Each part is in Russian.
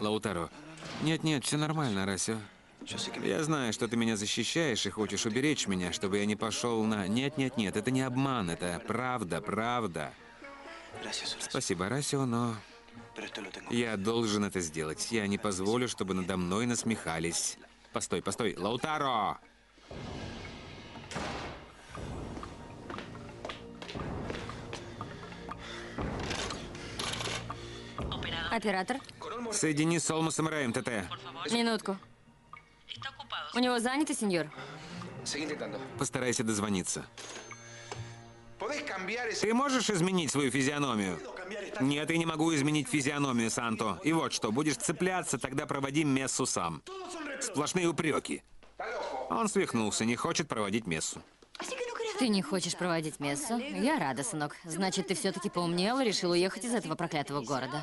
Лаутаро. Нет-нет, все нормально, Расио. Я знаю, что ты меня защищаешь и хочешь уберечь меня, чтобы я не пошел на... Нет-нет-нет, это не обман, это правда, правда. Спасибо, Расио, но я должен это сделать. Я не позволю, чтобы надо мной насмехались. Постой, постой, Лаутаро! Оператор, Соедини с Олмусом Рэем, ТТ. минутку. У него занято, сеньор? Постарайся дозвониться. ¿Podés cambiar ese... Ты можешь изменить свою физиономию? Нет, я не могу изменить физиономию, Санто. И вот что, будешь цепляться, тогда проводи мессу сам. Сплошные упреки. Он свихнулся, не хочет проводить мессу. Ты не хочешь проводить мессу? Я рада, сынок. Значит, ты все-таки поумнел и решил уехать из этого проклятого города.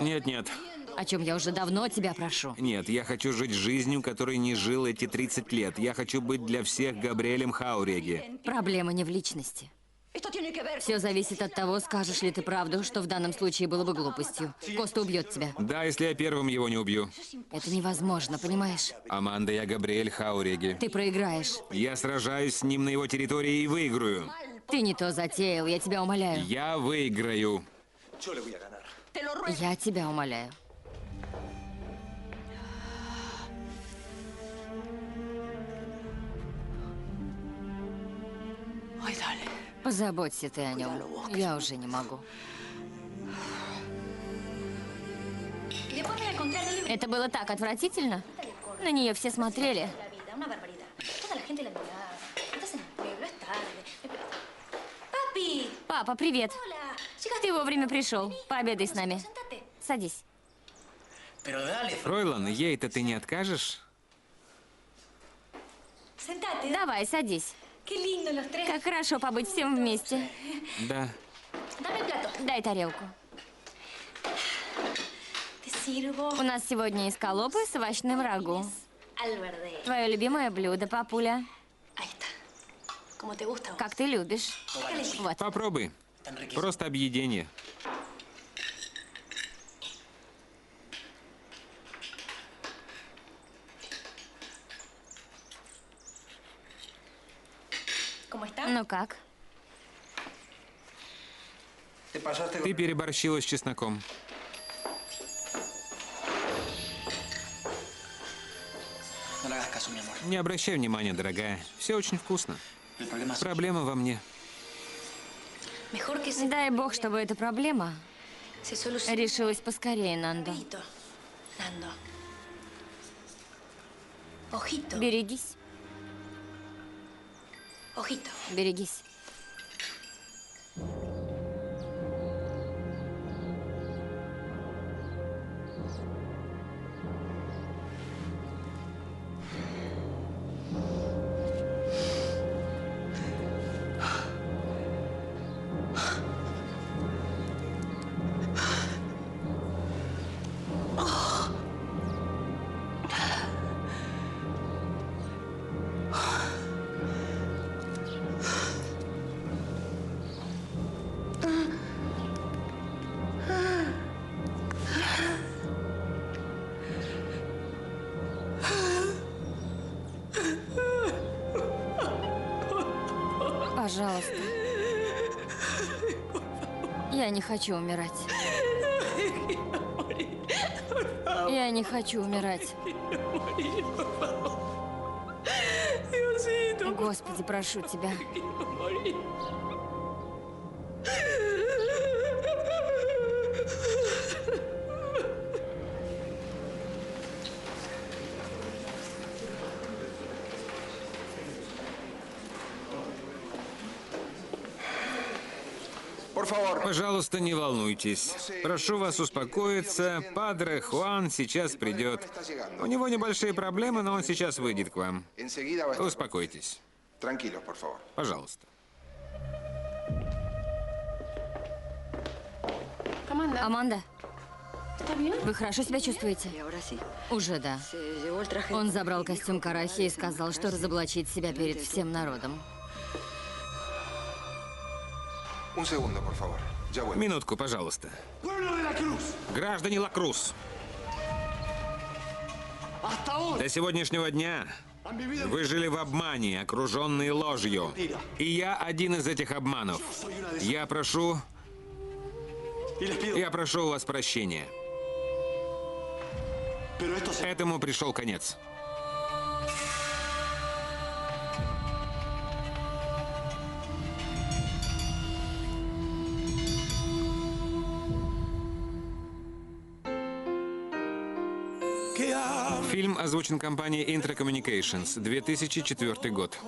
Нет, нет, О чем я уже давно тебя прошу. нет, я хочу жить жизнью, которой не жил эти 30 лет. Я хочу быть для всех Габриэлем Хауреги. Проблема не в личности. Все зависит от того, скажешь ли ты правду, что в данном случае было бы глупостью. Коста убьет тебя. Да, если я первым его не убью. Это невозможно, понимаешь? Аманда, я Габриэль Хауреги. Ты проиграешь. Я сражаюсь с ним на его территории и выиграю. Ты не то затеял, я тебя умоляю. Я выиграю. Я тебя умоляю. Позаботься ты о нем. Я уже не могу. Это было так отвратительно. На нее все смотрели. Папа, привет. Ты вовремя пришел. Пообедай с нами. Садись. Фройлан, ей-то ты не откажешь? Давай, садись. Tres. Как хорошо побыть всем вместе. Да. Дай тарелку. У нас сегодня эскалопы с овощным рагу. Твое любимое блюдо, папуля. Как ты любишь. Вот. Попробуй. Просто объедение. Ну как? Ты переборщила с чесноком. Amor. Не обращай внимания, дорогая. Все очень вкусно. Проблема во мне. Дай бог, чтобы эта проблема решилась поскорее, Нандо. Берегись, Ojito. берегись. Пожалуйста. Я не хочу умирать. Я не хочу умирать. Господи, прошу тебя. Пожалуйста, не волнуйтесь. Прошу вас успокоиться. Падре Хуан сейчас придет. У него небольшие проблемы, но он сейчас выйдет к вам. Успокойтесь. Пожалуйста. Аманда, вы хорошо себя чувствуете? Уже да. Он забрал костюм Карахи и сказал, что разоблачит себя перед всем народом. Un segundo, por favor. Ya vuelvo. Минутку, пожалуйста. Граждане Лакрус, до сегодняшнего дня вы жили в обмане, окруженные ложью. И я один из этих обманов. Я прошу, я прошу у вас прощения. Этому пришел конец. Фильм озвучен компанией Intra Communications, 2004 год.